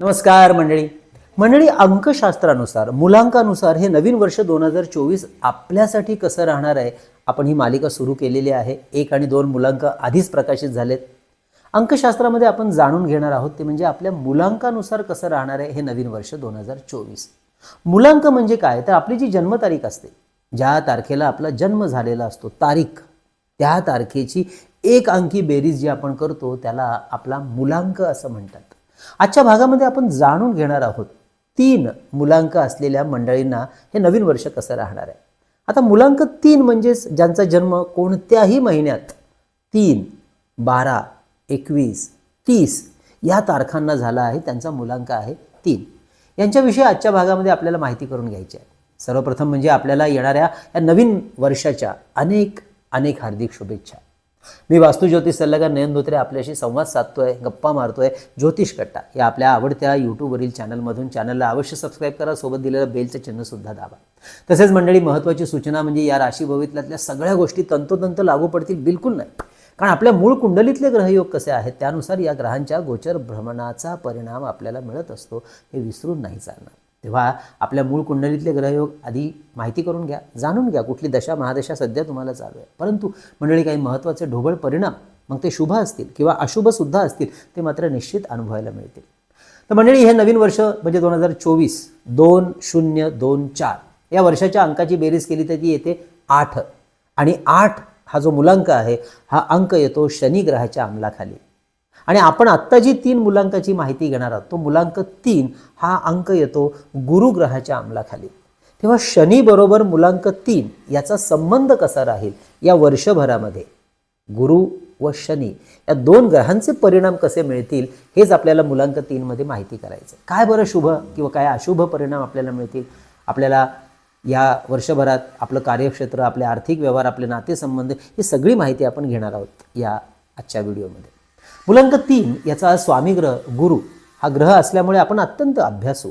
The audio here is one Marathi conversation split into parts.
नमस्कार मंडळी. मंडळी अंकशास्त्रानुसार मुलांकानुसार हे नवीन वर्ष दोन हजार चोवीस आपल्यासाठी कसं राहणार आहे? आपण ही मालिका सुरू केलेली आहे. एक आणि दोन मुलांक आधीच प्रकाशित झालेत. अंकशास्त्रामध्ये आपण जाणून घेणार आहोत ते म्हणजे आपल्या मुलांकानुसार कसं राहणार आहे हे नवीन वर्ष दोन हजार चोवीस. मुलांक म्हणजे काय? तर आपली जी जन्मतारीख असते ज्या तारखेला आपला जन्म झालेला असतो तारीख त्या तारखेची एक अंकी बेरीज जी आपण करतो त्याला आपला मुलांक असं म्हणतात. आजच्या भागामध्ये आपण जाणून घेणार आहोत तीन मुलांक असलेल्या मंडळींना हे नवीन वर्ष कसं राहणार आहे? आता मुलांक तीन म्हणजेच ज्यांचा जन्म कोणत्याही महिन्यात तीन बारा एकवीस तीस या तारखांना झाला आहे त्यांचा मुलांक आहे तीन. यांच्याविषयी आजच्या भागामध्ये आपल्याला माहिती करून घ्यायची आहे. सर्वप्रथम म्हणजे आपल्याला येणाऱ्या या नवीन वर्षाच्या अनेक अनेक हार्दिक शुभेच्छा. मी वास्तुज्योतिष सल्लागार नयन धोत्रे आपल्याशी संवाद साधतोय गप्पा मारतोय. ज्योतिष कट्टा या आपल्या आवडत्या यूट्यूबवरील चॅनलमधून चॅनलला अवश्य सबस्क्राईब करा. सोबत दिलेलं बेलचं चिन्हसुद्धा दाबा. तसेच मंडळी महत्त्वाची सूचना म्हणजे या राशी भवितल्यातल्या सगळ्या गोष्टी तंतोतंत लागू पडतील बिलकुल नाही. कारण आपल्या मूळ कुंडलीतले ग्रहयोग कसे आहेत त्यानुसार या ग्रहांच्या गोचर भ्रमणाचा परिणाम आपल्याला मिळत असतो. हे विसरून नाही चालणार. तेव्हा आपल्या मूळ कुंडलीतले ग्रहयोग आधी माहिती करून घ्या जाणून घ्या कुठली दशा महादशा सध्या तुम्हाला चालू आहे. परंतु मंडळी काही महत्त्वाचे ढोबळ परिणाम मग ते शुभ असतील किंवा अशुभसुद्धा असतील ते मात्र निश्चित अनुभवायला मिळतील. तर मंडळी हे नवीन वर्ष म्हणजे दोन हजार चोवीस दोन शून्य दोन चार या वर्षाच्या अंकाची बेरीज केली तर ती येते आठ. आणि आठ हा जो मुलांक आहे हा अंक येतो शनी ग्रहाच्या अंमलाखाली. आणि आपण आत्ता जी तीन मुलांकाची माहिती घेणार आहोत तो मुलांक तीन हा अंक येतो गुरुग्रहाच्या अंमलाखाली. तेव्हा शनीबरोबर मुलांक तीन याचा संबंध कसा राहील या वर्षभरामध्ये? गुरु व शनी या दोन ग्रहांचे परिणाम कसे मिळतील हेच आपल्याला मुलांक तीनमध्ये माहिती करायचं आहे. काय बरं शुभ किंवा काय अशुभ परिणाम आपल्याला मिळतील? आपल्याला या वर्षभरात आपलं कार्यक्षेत्र आपले आर्थिक व्यवहार आपले नातेसंबंध ही सगळी माहिती आपण घेणार आहोत या आजच्या व्हिडिओमध्ये. मुलांक तीन याचा स्वामी ग्रह गुरु. हा ग्रह असल्यामुळे आपण अत्यंत अभ्यासू.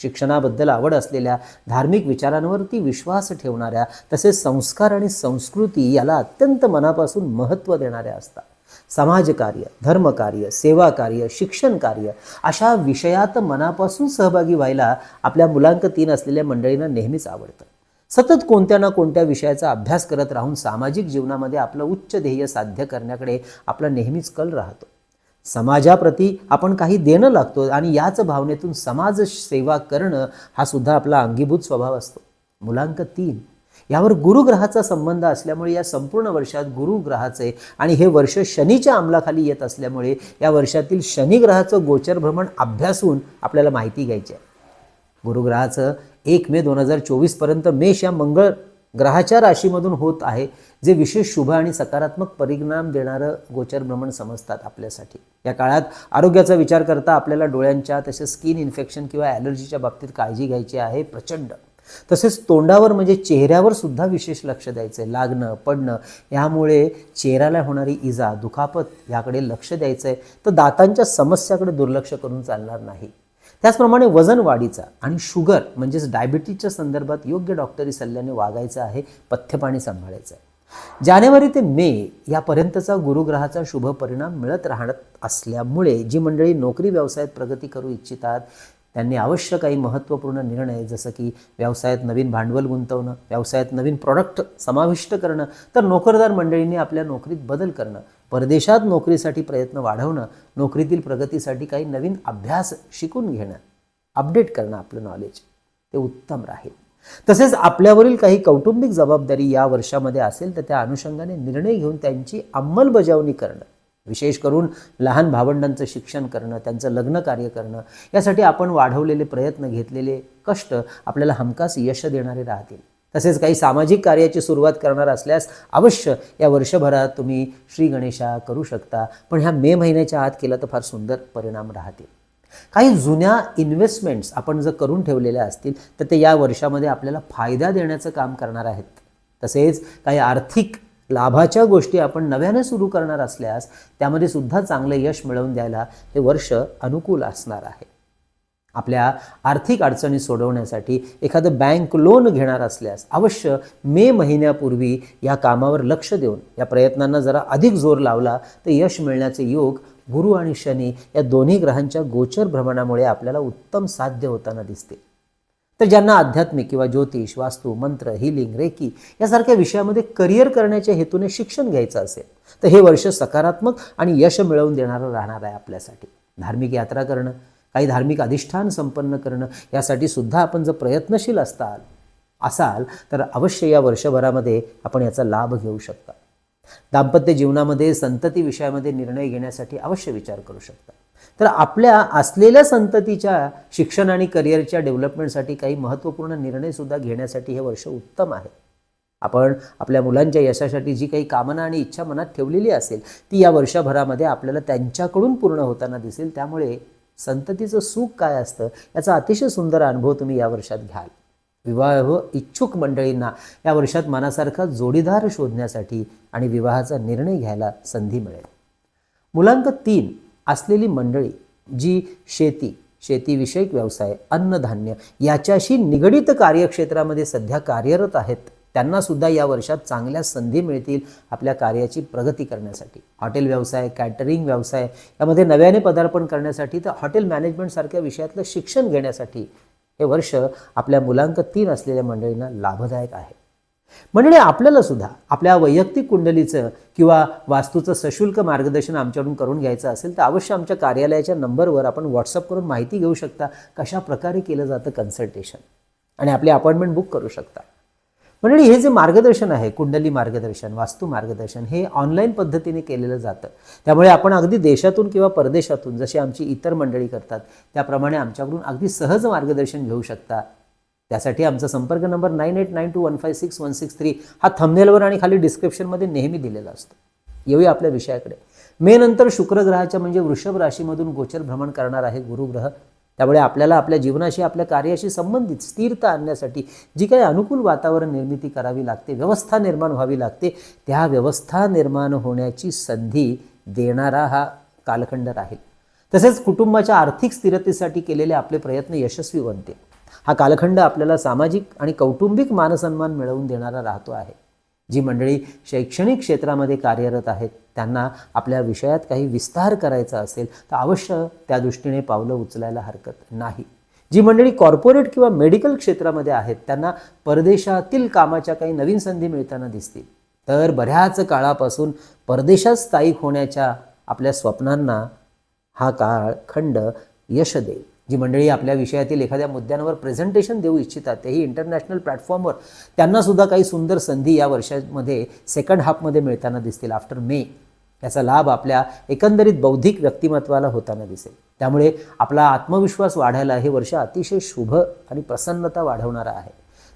शिक्षणाबद्दल आवड असलेल्या धार्मिक विचारांवरती विश्वास ठेवणाऱ्या तसेच संस्कार आणि संस्कृती याला अत्यंत मनापासून महत्त्व देणाऱ्या असतात. समाजकार्य धर्मकार्य सेवा कार्य शिक्षण कार्य अशा विषयात मनापासून सहभागी व्हायला आपल्या मुलांक तीन असलेल्या मंडळींना नेहमीच आवडतं. सतत कोणत्या ना कोणत्या विषयाचा अभ्यास करत राहून सामाजिक जीवनामध्ये आपलं उच्च ध्येय साध्य करण्याकडे आपला नेहमीच कल राहतो. समाजाप्रती आपण काही देणं लागतो आणि याच भावनेतून समाज सेवा करणं हा सुद्धा आपला अंगीभूत स्वभाव असतो. मुलांक तीन. यावर गुरुग्रहाचा संबंध असल्यामुळे या संपूर्ण वर्षात गुरुग्रहाचे आणि हे वर्ष शनीच्या अंमलाखाली येत असल्यामुळे या वर्षातील शनिग्रहाचं गोचर भ्रमण अभ्यासून आपल्याला माहिती घ्यायची आहे. गुरुग्रहाचं एक मे दोन हजार चोवीसपर्यंत मेष या मंगळ ग्रहाच्या राशीमधून होत आहे जे विशेष शुभ आणि सकारात्मक परिणाम देणारं गोचर भ्रमण समजतात आपल्यासाठी. या काळात आरोग्याचा विचार करता आपल्याला डोळ्यांच्या तसेच स्किन इन्फेक्शन किंवा ॲलर्जीच्या बाबतीत काळजी घ्यायची आहे प्रचंड. तसेच तोंडावर म्हणजे चेहऱ्यावर सुद्धा विशेष लक्ष द्यायचं आहे लागणं पडणं ह्यामुळे चेहऱ्याला होणारी इजा दुखापत याकडे लक्ष द्यायचं आहे तर दातांच्या समस्याकडे दुर्लक्ष करून चालणार नाही. त्याचप्रमाणे वजन वाढीचा आणि शुगर म्हणजेच डायबिटीजच्या संदर्भात योग्य डॉक्टरी सल्ल्याने वागायचं आहे पथ्यपाणी सांभाळायचं आहे. जानेवारी ते मे यापर्यंतचा गुरुग्रहाचा शुभ परिणाम मिळत राहत असल्यामुळे जी मंडळी नोकरी व्यवसायात प्रगती करू इच्छितात त्यांनी अवश्य काही महत्त्वपूर्ण निर्णय जसं की व्यवसायात नवीन भांडवल गुंतवणं व्यवसायात नवीन प्रॉडक्ट समाविष्ट करणं तर नोकरदार मंडळींनी आपल्या नोकरीत बदल करणं परदेशात नोकरीसाठी प्रयत्न वाढवणं नोकरीतील प्रगतीसाठी काही नवीन अभ्यास शिकून घेणं अपडेट करणं आपलं नॉलेज ते उत्तम राहील. तसेच आपल्यावरील काही कौटुंबिक जबाबदारी या वर्षामध्ये असेल तर त्या अनुषंगाने निर्णय घेऊन त्यांची अंमलबजावणी करणं विशेष करून लहान भावंडांचं शिक्षण करणं त्यांचं लग्न कार्य करणं यासाठी आपण वाढवलेले प्रयत्न घेतलेले कष्ट आपल्याला हमखास यश देणारे राहतील. तसेच काही सामाजिक कार्याची सुरुवात करणार असल्यास अवश्य या वर्षभरात तुम्ही श्री गणेशा करू शकता. पण ह्या मे महिन्याच्या आत केलं तर फार सुंदर परिणाम राहतील. काही जुन्या इन्व्हेस्टमेंट्स आपण जर करून ठेवलेल्या असतील तर ते या वर्षामध्ये आपल्याला फायदा देण्याचं काम करणार आहेत. तसेच काही आर्थिक लाभाच्या गोष्टी आपण नव्याने सुरू करणार असल्यास त्यामध्ये सुद्धा चांगलं यश मिळवून द्यायला हे वर्ष अनुकूल असणार आहे. आपल्या आर्थिक अडचणी सोडवण्यासाठी एखादं बँक लोन घेणार असल्यास अवश्य मे महिन्यापूर्वी या कामावर लक्ष देऊन या प्रयत्नांना जरा अधिक जोर लावला तर यश मिळण्याचे योग गुरु आणि शनी या दोन्ही ग्रहांच्या गोचर भ्रमणामुळे आपल्याला उत्तम साध्य होताना दिसते. तर ज्यांना आध्यात्मिक किंवा ज्योतिष वास्तू मंत्र हिलिंग रेकी यासारख्या विषयामध्ये करिअर करण्याच्या हेतूने शिक्षण घ्यायचं असेल तर हे वर्ष सकारात्मक आणि यश मिळवून देणारं राहणार आहे आपल्यासाठी. धार्मिक यात्रा करणं काही धार्मिक अधिष्ठान संपन्न करणं यासाठी सुद्धा आपण जर प्रयत्नशील असताल असाल तर अवश्य या वर्षभरामध्ये आपण याचा लाभ घेऊ शकता. दाम्पत्य जीवनामध्ये संतती विषयामध्ये निर्णय घेण्यासाठी अवश्य विचार करू शकता. तर आपल्या असलेल्या संततीच्या शिक्षण आणि करिअरच्या डेव्हलपमेंटसाठी काही महत्त्वपूर्ण निर्णय सुद्धा घेण्यासाठी हे वर्ष उत्तम आहे. आपण आपल्या मुलांच्या यशासाठी जी काही कामना आणि इच्छा मनात ठेवलेली असेल ती या वर्षभरामध्ये आपल्याला त्यांच्याकडून पूर्ण होताना दिसेल. त्यामुळे संततीचं सुख काय असतं? याचा अतिशय सुंदर अनुभव तुम्ही या वर्षात घ्याल. विवाह इच्छुक मंडळींना या वर्षात मनासारखा जोडीदार शोधण्यासाठी आणि विवाहाचा निर्णय घ्यायला संधी मिळेल. मुलांक तीन असलेली मंडळी जी शेती शेतीविषयक व्यवसाय अन्नधान्य याच्याशी निगडित कार्यक्षेत्रामध्ये सध्या कार्यरत आहेत त्यांना सुद्धा या वर्षात चांगल्या संधी मिळतील आपल्या कार्याची प्रगती करण्यासाठी. हॉटेल व्यवसाय कॅटरिंग व्यवसाय यामध्ये नव्याने पदार्पण करण्यासाठी तर हॉटेल मॅनेजमेंटसारख्या विषयातलं शिक्षण घेण्यासाठी हे वर्ष आपल्या मुलांक तीन असलेल्या मंडळींना लाभदायक आहे. मंडळी आपल्याला सुद्धा आपल्या वैयक्तिक कुंडलीचं किंवा वास्तूचं सशुल्क मार्गदर्शन आमच्याकडून करून घ्यायचं असेल तर अवश्य आमच्या कार्यालयाच्या नंबरवर आपण व्हॉट्सअप करून माहिती घेऊ शकता कशा प्रकारे केलं जातं कन्सल्टेशन आणि आपली अपॉइंटमेंट बुक करू शकता. मंडळी हे जे मार्गदर्शन आहे कुंडली मार्गदर्शन वास्तू मार्गदर्शन हे ऑनलाईन पद्धतीने केलेलं जातं. त्यामुळे आपण अगदी देशातून किंवा परदेशातून जशी आमची इतर मंडळी करतात त्याप्रमाणे आमच्याकडून अगदी सहज मार्गदर्शन घेऊ शकता. त्यासाठी आमचा संपर्क number nine eight nine two one five six one six three हा थंबनेलवर आणि खाली डिस्क्रिप्शनमध्ये नेहमी दिलेला असतो. येऊया आपल्या विषयाकडे. मे नंतर शुक्रग्रहाच्या म्हणजे वृषभ राशीमधून गोचर भ्रमण करणार आहे गुरुग्रह. त्यामुळे आपल्याला आपल्या जीवनाशी आपल्या कार्याशी संबंधित स्थिरता आणण्यासाठी जी काही अनुकूल वातावरण निर्मिती करावी लागते व्यवस्था निर्माण व्हावी लागते त्या व्यवस्था निर्माण होण्याची संधी देणारा हा कालखंड राहील. तसेच कुटुंबाच्या आर्थिक स्थिरतेसाठी केलेले आपले प्रयत्न यशस्वी बनते हा कालखंड आपल्याला सामाजिक आणि कौटुंबिक मानसन्मान मिळवून देणारा राहतो आहे. जी मंडळी शैक्षणिक क्षेत्रामध्ये कार्यरत आहेत त्यांना आपल्या विषयात काही विस्तार करायचा असेल तर अवश्य त्या दृष्टीने पावलं उचलायला हरकत नाही. जी मंडळी कॉर्पोरेट किंवा मेडिकल क्षेत्रामध्ये आहेत त्यांना परदेशातील कामाच्या काही नवीन संधी मिळताना दिसतील. तर बऱ्याच काळापासून परदेशात स्थायिक होण्याच्या आपल्या स्वप्नांना हा काळ खंड यश देईल. जी मंडळी आपल्या विषयातील एखाद्या मुद्द्यांवर प्रेझेंटेशन देऊ इच्छितात तेही इंटरनॅशनल प्लॅटफॉर्मवर त्यांनासुद्धा काही सुंदर संधी या वर्षामध्ये सेकंड हाफमध्ये मिळताना दिसतील. आफ्टर मे याचा लाभ आपल्या एकंदरीत बौद्धिक व्यक्तिमत्वाला होताना दिसेल. त्यामुळे आपला आत्मविश्वास वाढायला हे वर्ष अतिशय शुभ आणि प्रसन्नता वाढवणारं आहे.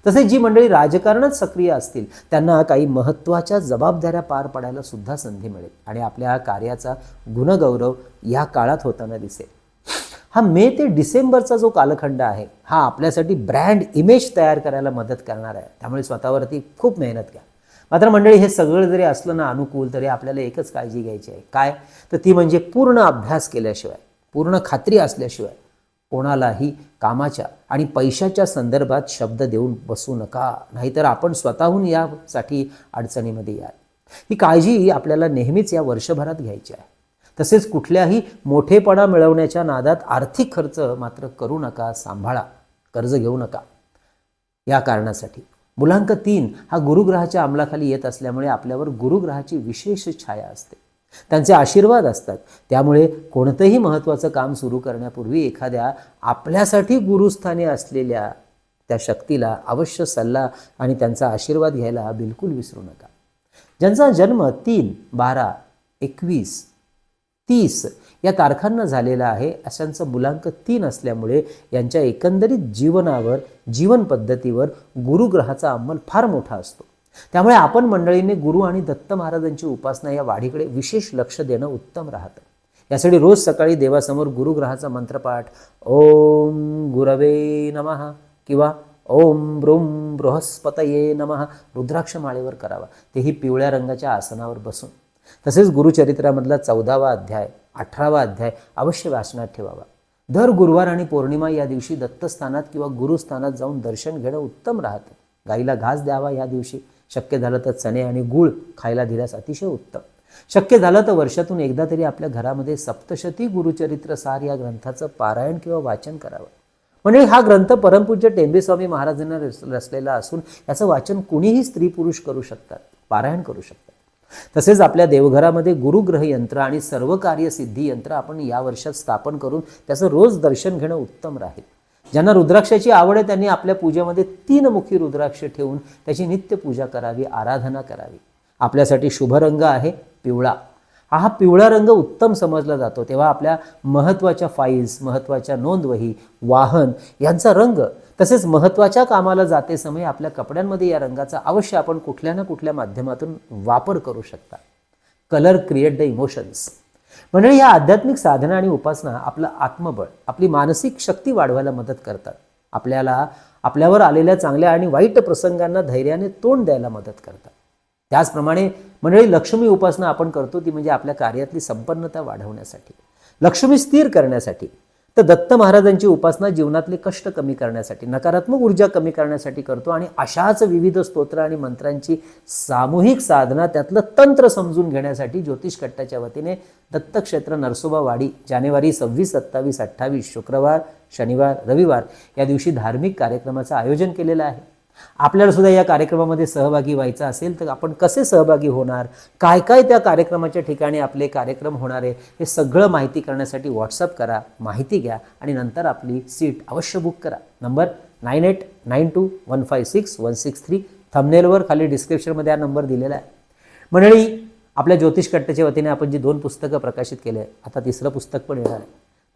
तसेच जी मंडळी राजकारणात सक्रिय असतील त्यांना काही महत्त्वाच्या जबाबदाऱ्या पार पाडायला सुद्धा संधी मिळेल आणि आपल्या कार्याचा गुणगौरव या काळात होताना दिसेल. हा मे ते डिसेंबरचा जो कालखंड आहे हा आपल्यासाठी ब्रँड इमेज तयार करायला मदत करणार आहे. त्यामुळे स्वतःवरती खूप मेहनत घ्या. मात्र मंडळी हे सगळं जरी असलं ना अनुकूल तरी आपल्याला एकच काळजी घ्यायची आहे. काय? तर ती म्हणजे पूर्ण अभ्यास केल्याशिवाय पूर्ण खात्री असल्याशिवाय कोणालाही कामाच्या आणि पैशाच्या संदर्भात शब्द देऊन बसू नका. नाहीतर आपण स्वतःहून यासाठी अडचणीमध्ये याल. ही काळजी आपल्याला नेहमीच या वर्षभरात घ्यायची आहे. तसेच कुठल्याही मोठेपणा मिळवण्याच्या नादात आर्थिक खर्च मात्र करू नका सांभाळा कर्ज घेऊ नका. या कारणासाठी. मुलांक तीन हा गुरुग्रहाच्या अंमलाखाली येत असल्यामुळे आपल्यावर गुरुग्रहाची विशेष छाया असते. त्यांचे आशीर्वाद असतात. त्यामुळे कोणतंही महत्त्वाचं काम सुरू करण्यापूर्वी एखाद्या आपल्यासाठी गुरुस्थानी असलेल्या त्या शक्तीला अवश्य सल्ला आणि त्यांचा आशीर्वाद घ्यायला बिलकुल विसरू नका. ज्यांचा जन्म तीन बारा एकवीस तीस या तारखांना झालेला आहे. अशांचं मुलांक तीन असल्यामुळे यांच्या एकंदरीत जीवनावर जीवन पद्धतीवर गुरुग्रहाचा अंमल फार मोठा असतो. त्यामुळे आपण मंडळीने गुरु आणि दत्त महाराजांची उपासना या वाढीकडे विशेष लक्ष देणं उत्तम राहतं. यासाठी रोज सकाळी देवासमोर गुरुग्रहाचा मंत्रपाठ ओम गुरवे नमः किंवा ओम ब्रुम बृहस्पतये नमः रुद्राक्ष माळेवर करावा. तेही पिवळ्या रंगाच्या आसनावर बसून. तसेच गुरुचरित्रामधला चौदावा अध्याय अठरावा अध्याय अवश्य वाचनात ठेवावा. दर गुरुवार आणि पौर्णिमा या दिवशी दत्तस्थानात किंवा गुरुस्थानात जाऊन दर्शन घेणं उत्तम राहतं. गाईला घास द्यावा या दिवशी. शक्य झालं तर चणे आणि गूळ खायला दिल्यास अतिशय उत्तम. शक्य झालं तर वर्षातून एकदा तरी आपल्या घरामध्ये सप्तशती गुरुचरित्र सार या ग्रंथाचं पारायण किंवा वाचन करावं. म्हणजे हा ग्रंथ परमपूज्य टेंबेस्वामी महाराजांना रचलेला असून याचं वाचन कुणीही स्त्री पुरुष करू शकतात पारायण करू शकतात. तसेच आपल्या देवघरामध्ये गुरुग्रह यंत्र आणि सर्व कार्यसिद्धी यंत्र आपण या वर्षात स्थापन करून त्याचं रोज दर्शन घेणं उत्तम राहील. ज्यांना रुद्राक्षाची आवड आहे त्यांनी आपल्या पूजेमध्ये तीन मुखी रुद्राक्ष ठेवून त्याची नित्य पूजा करावी आराधना करावी. आपल्यासाठी शुभ रंग आहे पिवळा. हा पिवळा रंग उत्तम समजला जातो. तेव्हा आपल्या महत्त्वाच्या फाईल्स महत्त्वाच्या नोंदवही वाहन यांचा रंग तसेच महत्त्वाच्या कामाला जाते समय आपल्या कपड्यांमध्ये या रंगाचा अवश्य आपण कुठल्या ना कुठल्या माध्यमातून वापर करू शकता. कलर क्रिएट द इमोशन्स मंडळी या आध्यात्मिक साधना आणि उपासना आपलं आत्मबळ आपली मानसिक शक्ती वाढवायला मदत करतात. आपल्याला आपल्यावर आलेल्या चांगल्या आणि वाईट प्रसंगांना धैर्याने तोंड द्यायला मदत करतात. त्याचप्रमाणे मंडळी लक्ष्मी उपासना आपण करतो ती म्हणजे आपल्या कार्यातली संपन्नता वाढवण्यासाठी. लक्ष्मी स्थिर करण्यासाठी. तर दत्त महाराजांची उपासना जीवनातले कष्ट कमी करण्यासाठी नकारात्मक ऊर्जा कमी करण्यासाठी करतो आणि अशाच विविध स्तोत्र आणि मंत्रांची सामूहिक साधना त्यातलं तंत्र समजून घेण्यासाठी ज्योतिष कट्टाच्या वतीने दत्तक्षेत्र नरसोबावाडी जानेवारी सव्वीस सत्तावीस अठ्ठावीस शुक्रवार शनिवार रविवार या दिवशी धार्मिक कार्यक्रमाचं आयोजन केलेलं आहे. आपल्याला सुद्धा या कार्यक्रमामध्ये सहभागी व्हायचं असेल तर आपण कसे सहभागी होणार? काय काय त्या कार्यक्रमाच्या ठिकाणी आपले कार्यक्रम होणार आहे हे सगळं माहिती करण्यासाठी व्हॉट्सअप करा माहिती घ्या आणि नंतर आपली सीट अवश्य बुक करा. Number nine eight nine two one five six one six three थंबनेलवर खाली डिस्क्रिप्शनमध्ये हा नंबर दिलेला आहे. मंडळी आपल्या ज्योतिष कट्ट्याच्या वतीने आपण जी दोन पुस्तकं प्रकाशित केले आता तिसरं पुस्तक पण येणार आहे.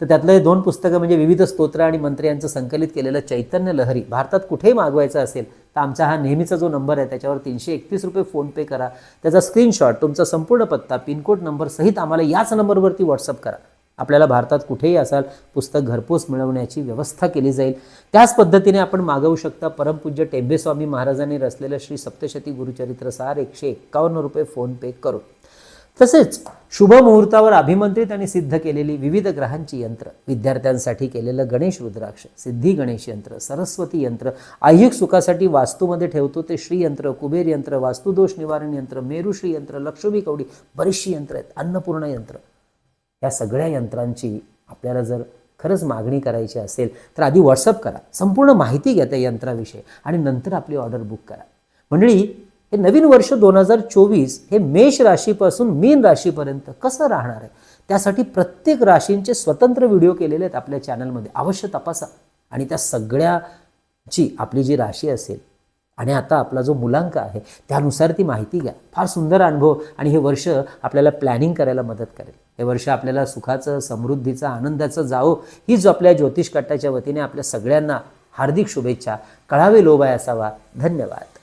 तर त्यातलं हे दोन पुस्तकं म्हणजे विविध स्तोत्र आणि मंत्र यांचं संकलित केलेलं चैतन्य लहरी. भारतात कुठेही मागवायचं असेल तर आमचा हा नेहमीचा जो नंबर आहे त्याच्यावर तीनशे एकतीस रुपये फोनपे करा. त्याचा स्क्रीनशॉट तुमचा संपूर्ण पत्ता पिनकोड नंबर सहित आम्हाला याच नंबरवरती व्हॉट्सअप करा. आपल्याला भारतात कुठेही असाल पुस्तक घरपोच मिळवण्याची व्यवस्था केली जाईल. त्याच पद्धतीने आपण मागवू शकता परमपूज्य टेंबेस्वामी महाराजांनी रचलेलं श्री सप्तशती गुरुचरित्र सार एकशे एक्कावन्न रुपये फोनपे करू तसेच शुभ मुहूर्तावर अभिमंत्रित आणि सिद्ध केलेली विविध ग्रहांची यंत्र विद्यार्थ्यांसाठी केलेलं गणेश रुद्राक्ष सिद्धी गणेश यंत्र सरस्वती यंत्र ऐहिक सुखासाठी वास्तूमध्ये ठेवतो ते श्रीयंत्र कुबेर यंत्र वास्तुदोष निवारण यंत्र मेरुश्री यंत्र लक्ष्मी कवडी बरीचशी यंत्र आहेत अन्नपूर्ण यंत्र. या सगळ्या यंत्रांची आपल्याला जर खरंच मागणी करायची असेल तर आधी व्हॉट्सअप करा संपूर्ण माहिती घ्या त्या यंत्राविषयी आणि नंतर आपली ऑर्डर बुक करा. मंडळी हे नवीन वर्ष दोन हजार चोवीस हे मेष राशीपासून मीन राशीपर्यंत कसं राहणार आहे? त्यासाठी प्रत्येक राशींचे स्वतंत्र व्हिडिओ केलेले आहेत आपल्या चॅनलमध्ये. अवश्य तपासा. आणि त्या सगळ्याची आपली जी राशी असेल आणि आता आपला जो मुलांक आहे त्यानुसार ती माहिती घ्या. फार सुंदर अनुभव आणि हे वर्ष आपल्याला प्लॅनिंग करायला मदत करेल. हे वर्ष आपल्याला सुखाचं समृद्धीचं आनंदाचं जावो जो आपल्या ज्योतिष कट्टाच्या वतीने आपल्या सगळ्यांना हार्दिक शुभेच्छा. कळावे लोबाय असावा. धन्यवाद.